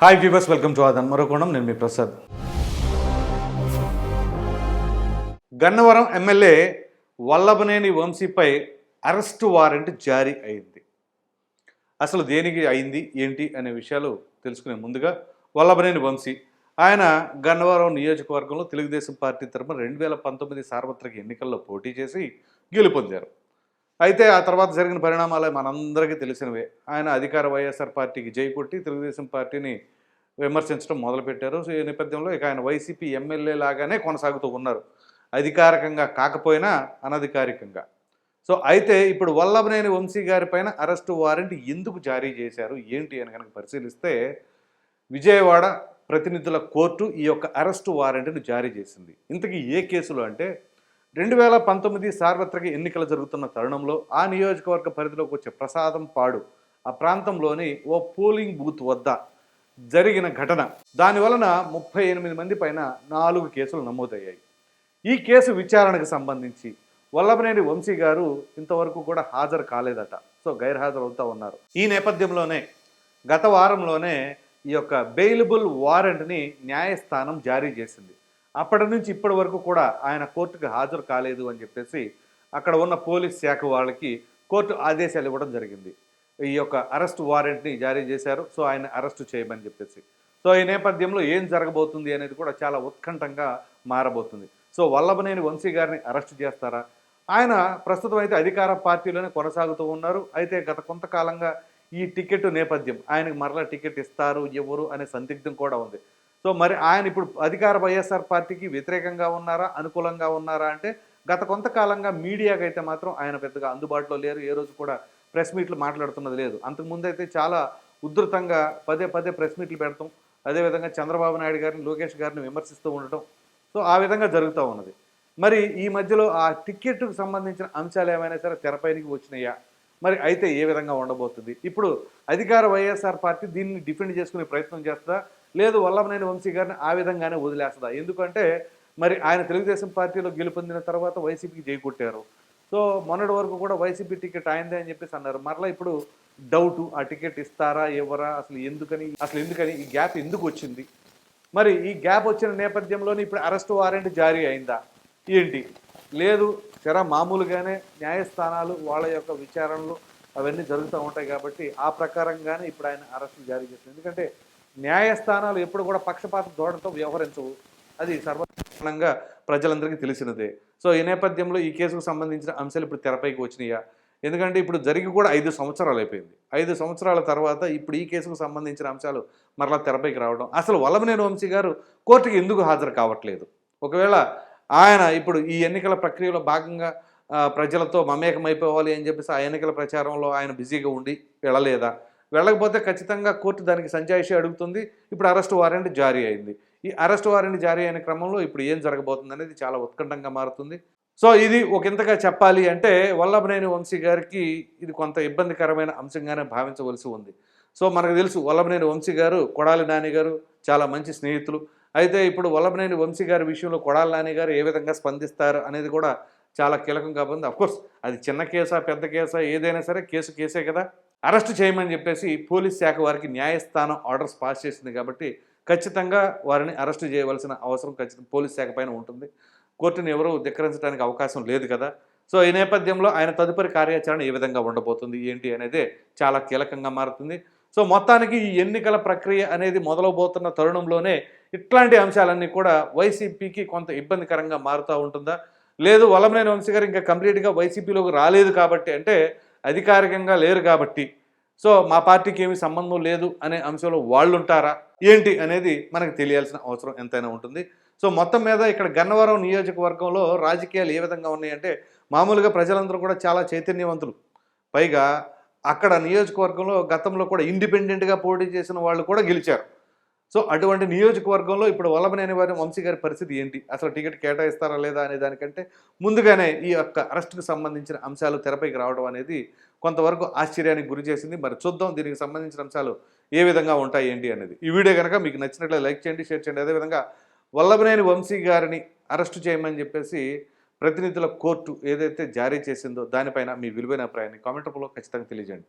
Hi viewers welcome to Aadhan మరోకోణం నేను మీ Prasad Gannavaram MLA Vallabhaneni వంశీపై అరెస్టు వారెంట్ జారీ అయింది అసలు దేనికి అయింది ఏంటి అనే విషయాలు తెలుసుకునే ముందుగా వల్లభనేని వంశీ ఆయన గన్నవరం నియోజకవర్గంలో తెలుగుదేశం పార్టీ తరఫున రెండు వేల పంతొమ్మిది సార్వత్రిక ఎన్నికల్లో పోటీ చేసి గెలుపొందారు అయితే ఆ తర్వాత జరిగిన పరిణామాలు మనందరికీ తెలిసినవే. ఆయన అధికార వైఎస్ఆర్ పార్టీకి జై కొట్టి తెలుగుదేశం పార్టీని విమర్శించడం మొదలుపెట్టారు. సో ఈ నేపథ్యంలో ఇక ఆయన వైసీపీ ఎమ్మెల్యే లాగానే కొనసాగుతూ ఉన్నారు. అధికారికంగా కాకపోయినా అనధికారికంగా. సో అయితే ఇప్పుడు వల్లభనేని వంశీ గారి పైన అరెస్టు వారెంట్ ఎందుకు జారీ చేశారు? ఏంటి అని కనుక పరిశీలిస్తే విజయవాడ ప్రతినిధుల కోర్టు ఈ యొక్క అరెస్టు వారెంట్ను జారీ చేసింది. ఇంతకీ ఏ కేసులో అంటే రెండు వేల పంతొమ్మిది సార్వత్రిక ఎన్నికలు జరుగుతున్న తరుణంలో ఆ నియోజకవర్గ పరిధిలోకి వచ్చే ప్రసాదం పాడు ఆ ప్రాంతంలోని ఓ పోలింగ్ బూత్ వద్ద జరిగిన ఘటన. దాని వలన ముప్పై ఎనిమిది మంది పైన నాలుగు కేసులు నమోదయ్యాయి. ఈ కేసు విచారణకు సంబంధించి వల్లభనేని వంశీ గారు ఇంతవరకు కూడా హాజరు కాలేదట. సో గైర్హాజరు అవుతా ఉన్నారు. ఈ నేపథ్యంలోనే గత వారంలోనే ఈ యొక్క బెయిలబుల్ వారెంట్ని న్యాయస్థానం జారీ చేసింది. అప్పటి నుంచి ఇప్పటి వరకు కూడా ఆయన కోర్టుకు హాజరు కాలేదు అని చెప్పేసి అక్కడ ఉన్న పోలీస్ శాఖ వాళ్ళకి కోర్టు ఆదేశాలు ఇవ్వడం జరిగింది. ఈ యొక్క అరెస్ట్ వారెంట్ని జారీ చేశారు. సో ఆయన అరెస్ట్ చేయమని చెప్పేసి. సో ఈ నేపథ్యంలో ఏం జరగబోతుంది అనేది కూడా చాలా ఉత్కంఠంగా మారబోతుంది. సో వల్లభనేని వంశీ గారిని అరెస్ట్ చేస్తారా? ఆయన ప్రస్తుతం అయితే అధికార పార్టీలోనే కొనసాగుతూ ఉన్నారు. అయితే గత కొంతకాలంగా ఈ టికెట్ నేపథ్యం ఆయనకు మరలా టికెట్ ఇస్తారు ఎవరు అనే సందిగ్ధం కూడా ఉంది. సో మరి ఆయన ఇప్పుడు అధికార వైఎస్ఆర్ పార్టీకి వ్యతిరేకంగా ఉన్నారా అనుకూలంగా ఉన్నారా అంటే గత కొంతకాలంగా మీడియాకి అయితే మాత్రం ఆయన పెద్దగా అందుబాటులో లేరు ఏ రోజు కూడా ప్రెస్ మీట్లు మాట్లాడుతున్నది లేదు. అంతకుముందు అయితే చాలా ఉధృతంగా పదే పదే ప్రెస్ మీట్లు పెడతాం. అదేవిధంగా చంద్రబాబు నాయుడు గారిని లోకేష్ గారిని విమర్శిస్తూ ఉండటం. సో ఆ విధంగా జరుగుతూ ఉన్నది. మరి ఈ మధ్యలో ఆ టికెట్కు సంబంధించిన అంశాలు ఏమైనా సరే తెరపైనికి వచ్చినాయా? మరి అయితే ఏ విధంగా ఉండబోతుంది? ఇప్పుడు అధికార వైఎస్ఆర్ పార్టీ దీన్ని డిఫెండ్ చేసుకునే ప్రయత్నం చేస్తా లేదు వల్లభనేని వంశీ గారిని ఆ విధంగానే వదిలేస్తుందా? ఎందుకంటే మరి ఆయన తెలుగుదేశం పార్టీలో గెలుపొందిన తర్వాత వైసీపీకి చేకొట్టారు సో మొన్నటి వరకు కూడా వైసీపీ టికెట్ ఆయనదే అని చెప్పేసి అన్నారు. మరలా ఇప్పుడు డౌట్ ఆ టికెట్ ఇస్తారా ఇవ్వరా అసలు ఎందుకని అసలు ఎందుకని ఈ గ్యాప్ ఎందుకు వచ్చింది? మరి ఈ గ్యాప్ వచ్చిన నేపథ్యంలోనే ఇప్పుడు అరెస్ట్ వారెంట్ జారీ అయిందా? ఏంటి? లేదు సరే మామూలుగానే న్యాయస్థానాలు వాళ్ళ యొక్క విచారణలు అవన్నీ జరుగుతూ ఉంటాయి కాబట్టి ఆ ప్రకారంగానే ఇప్పుడు ఆయన అరెస్ట్ జారీ చేస్తుంది ఎందుకంటే న్యాయస్థానాలు ఎప్పుడు కూడా పక్షపాత ధోరణితో వ్యవహరించవు. అది సర్వసాధారణంగా ప్రజలందరికీ తెలిసినదే. సో ఈ నేపథ్యంలో ఈ కేసుకు సంబంధించిన అంశాలు ఇప్పుడు తెరపైకి వచ్చినాయా? ఎందుకంటే ఇప్పుడు జరిగి కూడా ఐదు సంవత్సరాలు అయిపోయింది. ఐదు సంవత్సరాల తర్వాత ఇప్పుడు ఈ కేసుకు సంబంధించిన అంశాలు మరలా తెరపైకి రావడం. అసలు వల్లభనేని వంశీ గారు కోర్టుకి ఎందుకు హాజరు కావట్లేదు? ఒకవేళ ఆయన ఇప్పుడు ఈ ఎన్నికల ప్రక్రియలో భాగంగా ప్రజలతో మమేకమైపోవాలి అని చెప్పేసి ఆ ఎన్నికల ప్రచారంలో ఆయన బిజీగా ఉండి వెళ్ళలేదా? వెళ్ళకపోతే ఖచ్చితంగా కోర్టు దానికి సంజాయిషి అడుగుతుంది. ఇప్పుడు అరెస్ట్ వారెంట్ జారీ అయింది. ఈ అరెస్ట్ వారెంట్ జారీ అయిన క్రమంలో ఇప్పుడు ఏం జరగబోతుంది అనేది చాలా ఉత్కంఠంగా మారుతుంది. సో ఇది ఒక ఇంతగా చెప్పాలి అంటే వల్లభనేని వంశీ గారికి ఇది కొంత ఇబ్బందికరమైన అంశంగానే భావించవలసి ఉంది. సో మనకు తెలుసు వల్లభనేని వంశీ గారు కొడాలి నాని గారు చాలా మంచి స్నేహితులు. అయితే ఇప్పుడు వల్లభనేని వంశీ గారి విషయంలో కొడాలి నాని గారు ఏ విధంగా స్పందిస్తారు అనేది కూడా చాలా కీలకంగా ఉంది. కోర్స్ అది చిన్న కేసా పెద్ద కేసా ఏదైనా సరే కేసు కేసే కదా. అరెస్ట్ చేయమని చెప్పేసి పోలీస్ శాఖ వారికి న్యాయస్థానం ఆర్డర్స్ పాస్ చేసింది కాబట్టి ఖచ్చితంగా వారిని అరెస్ట్ చేయవలసిన అవసరం ఖచ్చితంగా పోలీస్ శాఖ పైన ఉంటుంది. కోర్టును ఎవరూ ధిక్కరించడానికి అవకాశం లేదు కదా. సో ఈ నేపథ్యంలో ఆయన తదుపరి కార్యాచరణ ఏ విధంగా ఉండబోతుంది ఏంటి అనేది చాలా కీలకంగా మారుతుంది. సో మొత్తానికి ఈ ఎన్నికల ప్రక్రియ అనేది మొదలవబోతున్న తరుణంలోనే ఇట్లాంటి అంశాలన్నీ కూడా వైసీపీకి కొంత ఇబ్బందికరంగా మారుతూ ఉంటుందా? లేదు వలమనేని వంశీ గారు ఇంకా కంప్లీట్గా వైసీపీలోకి రాలేదు కాబట్టి అంటే అధికారికంగా లేరు కాబట్టి. సో మా పార్టీకి ఏమీ సంబంధం లేదు అనే అంశంలో వాళ్ళు ఉంటారా ఏంటి అనేది మనకు తెలియాల్సిన అవసరం ఎంతైనా ఉంటుంది. సో మొత్తం మీద ఇక్కడ గన్నవరం నియోజకవర్గంలో రాజకీయాలు ఏ విధంగా ఉన్నాయంటే మామూలుగా ప్రజలందరూ కూడా చాలా చైతన్యవంతులు. పైగా అక్కడ నియోజకవర్గంలో గతంలో కూడా ఇండిపెండెంట్గా పోటీ చేసిన వాళ్ళు కూడా గెలిచారు. సో అటువంటి నియోజకవర్గంలో ఇప్పుడు వల్లభనేని వారి వంశీ గారి పరిస్థితి ఏంటి? అసలు టికెట్ కేటాయిస్తారా లేదా అనే దానికంటే ముందుగానే ఈ యొక్క అరెస్ట్కు సంబంధించిన అంశాలు తెరపైకి రావడం అనేది కొంతవరకు ఆశ్చర్యానికి గురి చేసింది. మరి చూద్దాం దీనికి సంబంధించిన అంశాలు ఏ విధంగా ఉంటాయి ఏంటి అనేది. ఈ వీడియో కనుక మీకు నచ్చినట్లే లైక్ చేయండి షేర్ చేయండి. అదేవిధంగా వల్లభనేని వంశీ గారిని అరెస్టు చేయమని చెప్పేసి ప్రతినిధుల కోర్టు ఏదైతే జారీ చేసిందో దానిపైన మీ విలువైన అభిప్రాయాన్ని కామెంట్ రూపంలో ఖచ్చితంగా తెలియజేయండి.